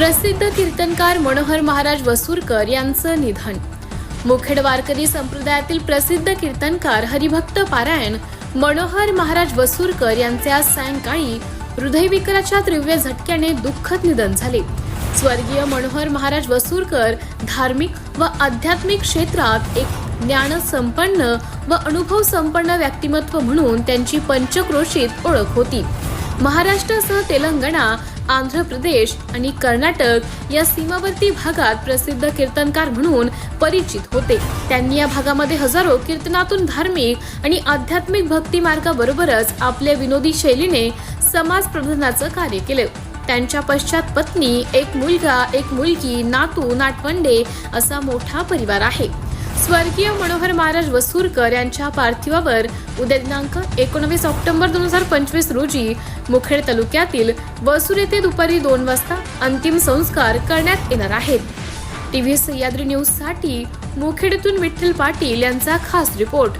प्रसिद्ध कीर्तनकार मनोहर महाराज वसूरकर यांचं निधन. मुखेड वारकरी संप्रदायातील प्रसिद्ध कीर्तनकार हरिभक्त पारायण मनोहर महाराज वसूरकर यांचे आज सायंकाळी हृदयविकाराच्या तीव्र झटक्याने दुःखद निधन झाले. स्वर्गीय मनोहर महाराज वसूरकर धार्मिक व आध्यात्मिक क्षेत्रात एक ज्ञान संपन्न व अनुभव संपन्न व्यक्तिमत्व म्हणून त्यांची पंचक्रोशीत ओळख होती. महाराष्ट्रासह तेलंगणा आंध्र प्रदेश आणि कर्नाटक या सीमावर्ती भागात प्रसिद्ध कीर्तनकार म्हणून परिचित होते. त्यांनी या भागामध्ये हजारो कीर्तनातून धार्मिक आणि आध्यात्मिक भक्ती मार्गाबरोबरच आपल्या विनोदी शैलीने समाज प्रबोधनाचं कार्य केले. त्यांच्या पश्चात पत्नी एक मुलगा एक मुलगी नातू नाटवंडे असा मोठा परिवार आहे. स्वर्गीय मनोहर महाराज वसूरकर यांच्या पार्थिवावर उद्या दिनांक एकोणवीस ऑक्टोबर दोन हजार पंचवीस रोजी मुखेड तालुक्यातील वसूर येथे दुपारी दोन वाजता अंतिम संस्कार करण्यात येणार आहेत. टीव्ही सह्याद्री न्यूजसाठी मुखेडतून विठ्ठल पाटील यांचा खास रिपोर्ट.